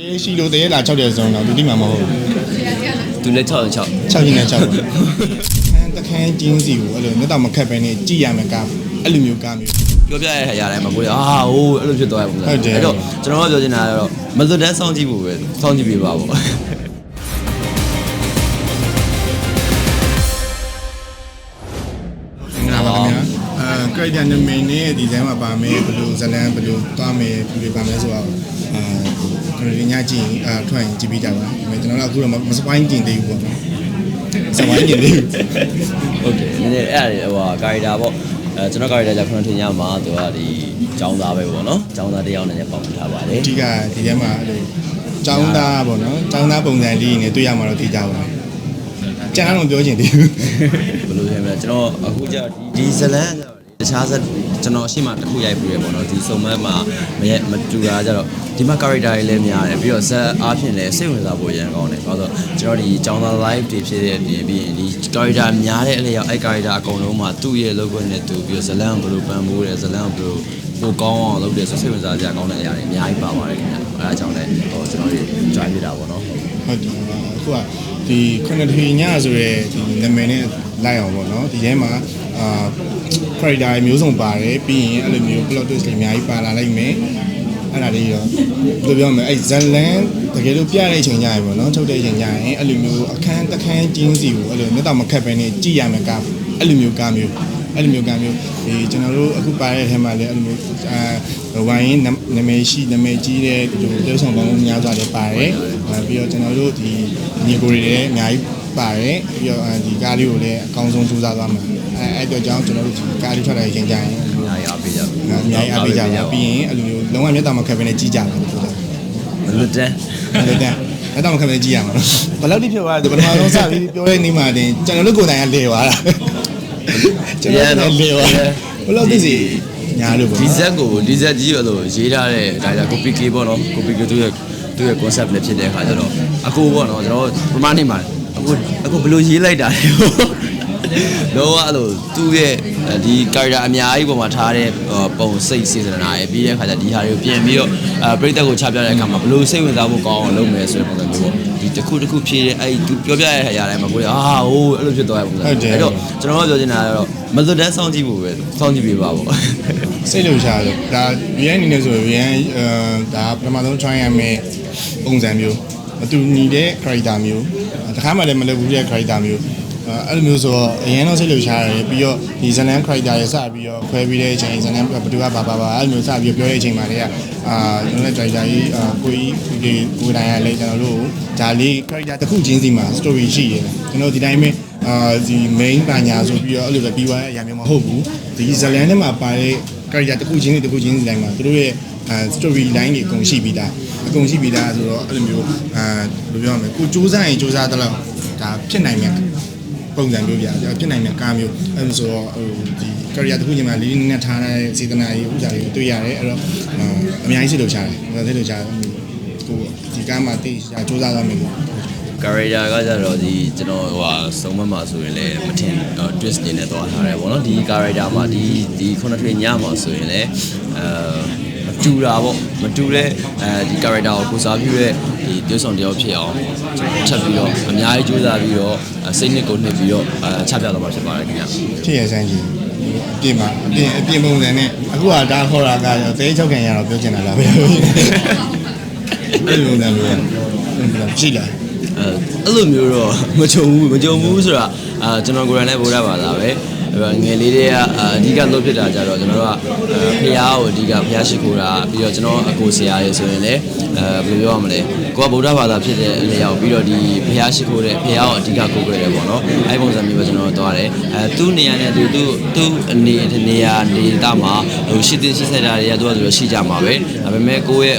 အေးရှိလို့တရေလာ6တဲ့စုံတော့သူတိမှမဟုတ်ဘူးသူလည်း6 6 6ချင်းနဲ့6ပါခန်းတခန်းကျင်းစီကိုအဲ့လိုမျက်တောင်မခတ်ပဲနဲ့ကြည်ရမယ်ကားအဲ့လိုမျိုးကားမျိုးပြောပြရတဲ့ခါရတယ်မှာကိုရအာဟိုးအဲ့လိုဖြစ်သွားရပုံစံဟုတ်တယ် အဲ့တော့ကျွန်တော်ကပြောချင်တာကတော့မလွတ်တန်းစောင့်ကြည့်ဖို့ပဲစောင့်ကြည့်ပေးပါပေါ့ character နာမည်နဲ့ဒီဇိုင်းမှာပါမယ်ဘယ်လိုဇလံဘယ်လိုသွားမယ်ဘယ်လိုပါမယ်ဆိုတော့အာကျွန်တော်ညကြည့်အာထွက်ရင်ကြည့်ပြီးကြပါဒါပေမဲ့ကျွန်တော်တို့အခုတော့မစပိုင်းကျင်သေးဘူးပေါ့စပိုင်းကျင်သေးဘူးဟုတ်တယ်နည်းနည်းအဲ့ဒါဟိုဟာ character ပေါ့အဲကျွန်တော် character ကြောင့်ခုနထင်ရမှာသူကဒီចောင်းသားပဲပေါ့နော်ចောင်းသားတယောက်နဲ့ပေါင်းထားပါတယ်အဓိကဒီထဲမှာအဲ့လိုចောင်းသားပေါ့နော်ចောင်းသားပုံစံလေးနေတွေ့ရမှာတော့သိကြပါဘူးကြားတော့ပြောချင်သေးဘူးဘယ်လိုလဲမလဲကျွန်တော်အခုကြဒီဇလန်က တခြားဇက်ကျွန်တော်အရှိမတစ်ခုရိုက်ပြီးရပေါ့နော်ဒီစုံမက်မှာမရမတူတာကြတော့ဒီမှာ character တွေလည်းများတယ်ပြီးတော့ဇက်အားဖြင့်လည်းစိတ်ဝင်စားဖို့ရန်ကောင်းတယ်ဘာလို့ဆိုတော့ကျွန်တော်ဒီចောင်းသား live တွေဖြစ်တဲ့အပြင်ပြီးရင်ဒီ character များတဲ့အလျောက်အဲ့ character အကုန်လုံးမှာသူ့ရဲ့ logo နဲ့တူပြီးတော့ဇလန်ကိုဘယ်လိုပံ့ပိုးတယ်ဇလန်ကိုဘယ်လိုပိုကောင်းအောင်လုပ်တယ်ဆိုစိတ်ဝင်စားကြကောင်းတဲ့အရာတွေအများကြီးပါပါတယ်ခင်ဗျအဲဒါကြောင့်လည်းဟိုကျွန်တော်တို့ join ပြတာပေါ့နော်ဟုတ်တယ်အခုကဒီခုနထေညဆိုရဲဒီနာမည်နဲ့လိုက်အောင်ပေါ့နော်ဒီထဲမှာ အာ character မျိုးစုံပါတယ်ပြီးရင်အဲ့လိုမျိုး plot twist တွေအများကြီးပါလာလိုက်မယ်အဲ့ဒါလေးတော့ဘယ်လိုပြောမလဲအဲ့ဇလန်တကယ်လို့ပြတဲ့အချိန်ကြရင်ပေါ့နော်ထုတ်တဲ့အချိန်ကြရင်အဲ့လိုမျိုးအခန်းတစ်ခန်းကျင်းစီကိုအဲ့လိုမျက်တောင်မခတ်ပဲနဲ့ကြည်ရမယ်ကားအဲ့လိုမျိုးကားမျိုးအဲ့လိုမျိုးကားမျိုးဒီကျွန်တော်တို့အခုပါတဲ့အထဲမှာလည်းအဲ့လိုမျိုးအာဝိုင်းနာမည်ရှိနာမည်ကြီးတဲ့ဒီတေဆောင်ပေါင်းများစွာလည်းပါတယ်အဲပြီးတော့ကျွန်တော်တို့ဒီညီကိုတွေလည်းအများကြီး ပါတယ်ပြီးတော့ဒီကားလေးကိုလည်းအကောင်းဆုံးစူးစမ်းသွားမှာအဲအဲ့တော့ကြောင့်ကျွန်တော်တို့ဒီကားလေးထွက်လာတဲ့အချိန်ကြရင်အများကြီးအားပေးကြပါအများကြီးအားပေးကြပါပြီးရင်အဲ့လိုမျိုးလုံးဝမျက်တောင်မခတ်ပဲနဲ့ကြီးကြပါလို့ပြောတာမလွတ်တန်းအဲ့ဒါမျက်တောင်မခတ်ပဲကြီးရမှာဘယ်လောက်ထိဖြစ်သွားလဲပထမဆုံးစပြီးပြောတဲ့နေ့မှာတင်ကျွန်တော်တို့ကိုယ်တိုင်ကလဲသွားတာကျွန်တော်တို့လဲသွားဘယ်လောက်သိစီညာလို့ပေါ့ဒီဇက်ကိုဒီဇက်ကြီးအဲ့လိုရေးထားတဲ့ဒါကြ copy key ပေါ့နော် copy key သူရဲ့သူရဲ့ concept လည်းဖြစ်တဲ့အခါကျတော့အခုပေါ့နော်ကျွန်တော်ပမာဏနေမှာ အခုအခုဘယ်လိုရေးလိုက်တာလဲလောကအဲ့လိုသူ့ရဲ့ဒီ character အများကြီးပုံမှာထားတဲ့ပုံစိတ်စေတနာရဲ့ပြီးတဲ့အခါကျဒီဟာတွေကိုပြင်ပြီးတော့အဲပရိသတ်ကိုချပြတဲ့အခါမှာဘယ်လိုစိတ်ဝင်စားဖို့ကောင်းအောင်လုပ်မယ်ဆိုတဲ့ပုံစံမျိုးပေါ့ဒီတစ်ခုတစ်ခုဖြည့်တဲ့အဲ့သူပြောပြရတဲ့ခါရတိုင်းမှာကိုယ်အာဟိုးအဲ့လိုဖြစ်သွားရပုံစံအဲ့တော့ကျွန်တော်ကပြောချင်တာကတော့မလွတ်တန်းစောင့်ကြည့်ဖို့ပဲစောင့်ကြည့်ပေးပါပေါ့စိတ်လှုပ်ရှားလို့ဒါရန်အနေနဲ့ဆိုရန်အဲဒါပထမဆုံး try ရမယ်ပုံစံမျိုး မတူညီတဲ့ character မျိုးတခါမှလည်းမလုပ်ဘူးတဲ့ character မျိုးအဲ့လိုမျိုးဆိုတော့အရင်တော့စိတ်လှုပ်ရှားရတယ်ပြီးတော့ဒီဇလန် character ရဲ့စပြီးတော့ခွဲပြီးတဲ့အချိန်ဇလန်ဘယ်သူကဘာဘာဘာအဲ့လိုမျိုးစပြီးပြောတဲ့အချိန်မှာတည်းကအာကျွန်တော်တို့ character ကြီးအာကိုကြီးဒီကိုတိုင်းရလဲကျွန်တော်တို့ဒါလေး character တစ်ခုချင်းစီမှာ story ရှိတယ်ကျွန်တော်ဒီတိုင်းပဲအာဒီ main ပညာဆိုပြီးတော့အဲ့လိုပဲပြီးသွားတဲ့အရာမျိုးမဟုတ်ဘူးဒီဇလန်ထဲမှာပါတဲ့ character တစ်ခုချင်းစီတစ်ခုချင်းစီတိုင်းမှာသူတို့ရဲ့အဲ story line တွေအကုန်ရှိပြီးသား အကုန်ရှိပြီးသားဆိုတော့အဲ့လိုမျိုးအဲဘယ်လိုပြောရမလဲကိုစူးစမ်းရင်စူးစမ်းတော့ဒါဖြစ်နိုင်မယ်ပုံစံမျိုးပြဖြစ်နိုင်တဲ့ကားမျိုးအဲ့လိုဆိုတော့ဟိုဒီ career တစ်ခုချင်းမှာလေးလေးနက်နက်ထားတဲ့စေတနာရေးဥစ္စာတွေကိုတွေ့ရတယ်အဲ့တော့အများကြီးစိတ်လှုပ်ရှားတယ်စိတ်လှုပ်ရှားကိုဒီကားမှာတိကျစူးစမ်းသွားမယ် character ကကြတော့ဒီကျွန်တော်ဟိုဟာစုံမမှာဆိုရင်လည်းမထင် twist နေနဲ့သွားထားတယ်ပေါ့နော်ဒီ character မှာဒီဒီခုနထွေညမှာဆိုရင်လည်းအဲမ တူတာပေါ့မတူတဲ့အဲဒီ character ကိုကိုစားပြုတဲ့ဒီတွဲဆောင်တယောက်ဖြစ်အောင်ချက်ပြီးတော့အများကြီးကြိုးစားပြီးတော့စိတ်နှစ်ကိုနှစ်ပြီးတော့အဲချပြတော့မှာဖြစ်ပါတယ်ခင်ဗျာဖြစ်ရစမ်းကြီးအပြင်မှာအပြင်အပြင်ပုံစံနဲ့အခုကဒါခေါ်တာကတော့တဲချောက်ခံရတော့ပြောချင်တာလားဗျာအဲ့လိုပုံစံမျိုးရှိလားအဲအဲ့လိုမျိုးတော့မကြုံဘူးမကြုံဘူးဆိုတာအာကျွန်တော်ကိုယ်တိုင်လည်းဗုဒ္ဓဘာသာပဲ ငယ်လေးတွေကအဓိကလုပ်ဖြစ်တာကြတော့ကျွန်တော်တို့ကဖះကိုအဓိကဖះရှိခိုးတာပြီးတော့ကျွန်တော်အကိုဆရာရေဆိုရင်လည်းအဲဘယ်လိုပြောရမလဲကိုကဗုဒ္ဓဘာသာဖြစ်တဲ့အလျောက်ပြီးတော့ဒီဖះရှိခိုးတဲ့ဖះကိုအဓိကကိုးကွယ်တယ်ပေါ့နော်အဲ့ပုံစံမျိုးပဲကျွန်တော်သွားတယ်အဲသူ့နေရာနဲ့သူသူသူ့အနေနေရာနေတာမှာဟိုရှိတဲ့ရှိဆက်တာတွေကသူကသူရှိကြမှာပဲဒါပေမဲ့ကိုယ့်ရဲ့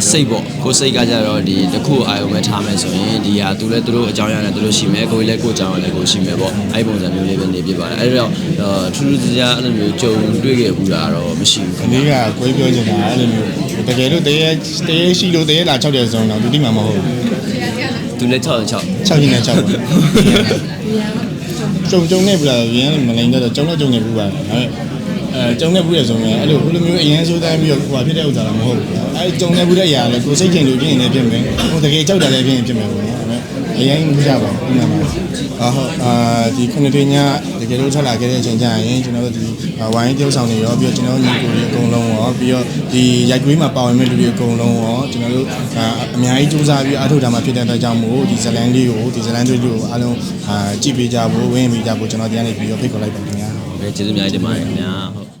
အစိတ်ပေါ့ကိုယ်စိတ်ကကြတော့ဒီတစ်ခုအာရုံပဲထားမယ်ဆိုရင်ဒီဟာသူလည်းသူတို့အကြောင်းအရာနဲ့သူတို့ရှိမယ်ကိုယ်လည်းကိုယ်အကြောင်းအရာနဲ့ကိုယ်ရှိမယ်ပေါ့အဲ့ပုံစံမျိုးလေးပဲနေပြပါတယ်အဲ့တော့ထူးထူးခြားခြားအဲ့လိုမျိုးကြုံတွေ့ခဲ့ဘူးတာတော့မရှိဘူးခင်ဒီဗျာကကိုယ်ပြောချင်တာအဲ့လိုမျိုးတကယ်လို့တရေတရေရှိလို့တရေလာ6တဲ့စုံတော့သူတိမှမဟုတ်ဘူးသူလည်း6 6 6ချင်းနဲ့6ပါကြုံကြုံနေပြီလားရင်းမလိန်တော့ကြုံတော့ကြုံနေဘူးပါဒါပေမဲ့အဲကြုံနေဘူးရဆိုရင်အဲ့လိုဘယ်လိုမျိုးအရင်ဆိုးတိုင်းပြီးတော့ဟိုဖြစ်တဲ့ဥစ္စာတော့မဟုတ်ဘူးအဲကြုံနေဘူးတဲ့အရာလေကိုစိတ်ချင်လို့ဖြစ်ရင်လည်းဖြစ်မယ်ဟိုတကယ်ကြောက်တာလည်းဖြစ်ရင်ဖြစ်မယ်ပေါ့နော်ဒါပေမဲ့ အရင်မကြပါဘူးဒီမှာပါအာဟုတ်အာဒီခုနှစ်တွင်ညတကယ်လို့ထွက်လာခဲ့တဲ့အချိန်ကျရင်ကျွန်တော်တို့ဒီဝိုင်း tiêu ဆောင်တွေရောပြီးတော့ကျွန်တော်ညီကိုတွေအကုန်လုံးရောပြီးတော့ဒီရိုက်ကွေးမှာပါဝင်မဲ့လူတွေအကုန်လုံးရောကျွန်တော်တို့အများကြီးစူးစမ်းပြီးအားထုတ်တာမှဖြစ်တဲ့အတွက်ကြောင့်မို့ဒီဇလန်လေးကိုဒီဇလန်တွေလေးကိုအားလုံးအာကြည့်ပေးကြဖို့ဝင်းပေးကြဖို့ကျွန်တော်ဒီကနေပြီးတော့ဖိတ်ခေါ်လိုက်ပါခင်ဗျာဟုတ်ကဲ့ကျေးဇူးအများကြီးတင်ပါတယ်ခင်ဗျာဟုတ်